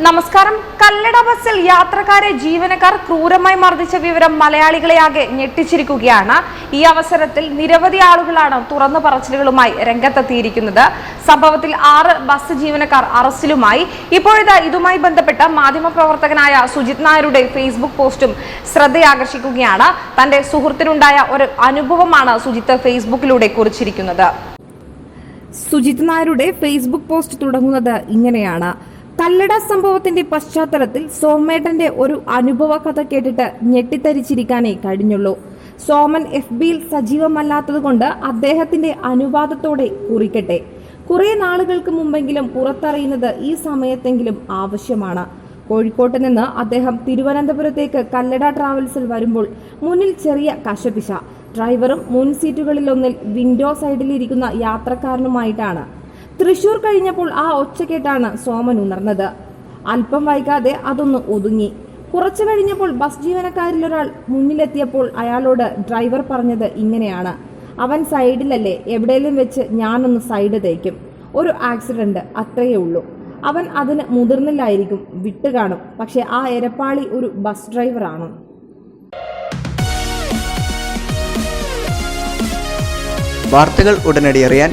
നമസ്കാരം. കല്ലട ബസ്സിൽ യാത്രക്കാരെ ജീവനക്കാർ ക്രൂരമായി മർദ്ദിച്ച വിവരം മലയാളികളെയാകെ ഞെട്ടിച്ചിരിക്കുകയാണ്. ഈ അവസരത്തിൽ നിരവധി ആളുകളാണ് തുറന്നു പറച്ചിലുകളുമായി രംഗത്തെത്തിയിരിക്കുന്നത്. സംഭവത്തിൽ ആറ് ബസ് ജീവനക്കാർ അറസ്റ്റിലുമായി. ഇപ്പോഴത് ഇതുമായി ബന്ധപ്പെട്ട മാധ്യമപ്രവർത്തകനായ സുജിത് നായരുടെ ഫേസ്ബുക്ക് പോസ്റ്റും ശ്രദ്ധയാകർഷിക്കുകയാണ്. തന്റെ സുഹൃത്തിനുണ്ടായ ഒരു അനുഭവമാണ് സുജിത്ത് ഫേസ്ബുക്കിലൂടെ കുറിച്ചിരിക്കുന്നത്. സുജിത് നായരുടെ ഫേസ്ബുക്ക് പോസ്റ്റ് തുടങ്ങുന്നത് ഇങ്ങനെയാണ്. കല്ലട സംഭവത്തിന്റെ പശ്ചാത്തലത്തിൽ സോമേട്ടന്റെ ഒരു അനുഭവ കഥ കേട്ടിട്ട് ഞെട്ടിത്തരിച്ചിരിക്കാനേ കഴിഞ്ഞുള്ളൂ. സോമൻ എഫ് ബിയിൽ സജീവമല്ലാത്തതുകൊണ്ട് അദ്ദേഹത്തിന്റെ അനുവാദത്തോടെ കുറിക്കട്ടെ. കുറെ നാളുകൾക്ക് മുമ്പെങ്കിലും പുറത്തറിയുന്നത് ഈ സമയത്തെങ്കിലും ആവശ്യമാണ്. കോഴിക്കോട്ട് നിന്ന് അദ്ദേഹം തിരുവനന്തപുരത്തേക്ക് കല്ലട ട്രാവൽസിൽ വരുമ്പോൾ മുന്നിൽ ചെറിയ കശപിശ. ഡ്രൈവറും മുൻ സീറ്റുകളിലൊന്നിൽ വിൻഡോ സൈഡിലിരിക്കുന്ന യാത്രക്കാരനുമായിട്ടാണ് തൃശൂർ കഴിഞ്ഞപ്പോൾ ആ ഒച്ചക്കേട്ടാണ് സോമൻ ഉണർന്നത്. അല്പം വൈകാതെ അതൊന്ന് ഒതുങ്ങി. കുറച്ചു കഴിഞ്ഞപ്പോൾ ബസ് ജീവനക്കാരിലൊരാൾ മുന്നിലെത്തിയപ്പോൾ അയാളോട് ഡ്രൈവർ പറഞ്ഞത് ഇങ്ങനെയാണ്. അവൻ സൈഡിലല്ലേ എവിടെയെങ്കിലും വെച്ച് ഞാനൊന്ന് സൈഡ് തേക്കും. ഒരു ആക്സിഡന്റ് അത്രയേ ഉള്ളൂ. അവൻ അതിന് മുതിർന്നില്ലായിരിക്കും വിട്ടുകാണും പക്ഷെ ആ എരപ്പാളി ഒരു ബസ് ഡ്രൈവറാണ്. വാർത്തകൾ ഉടനടി അറിയാൻ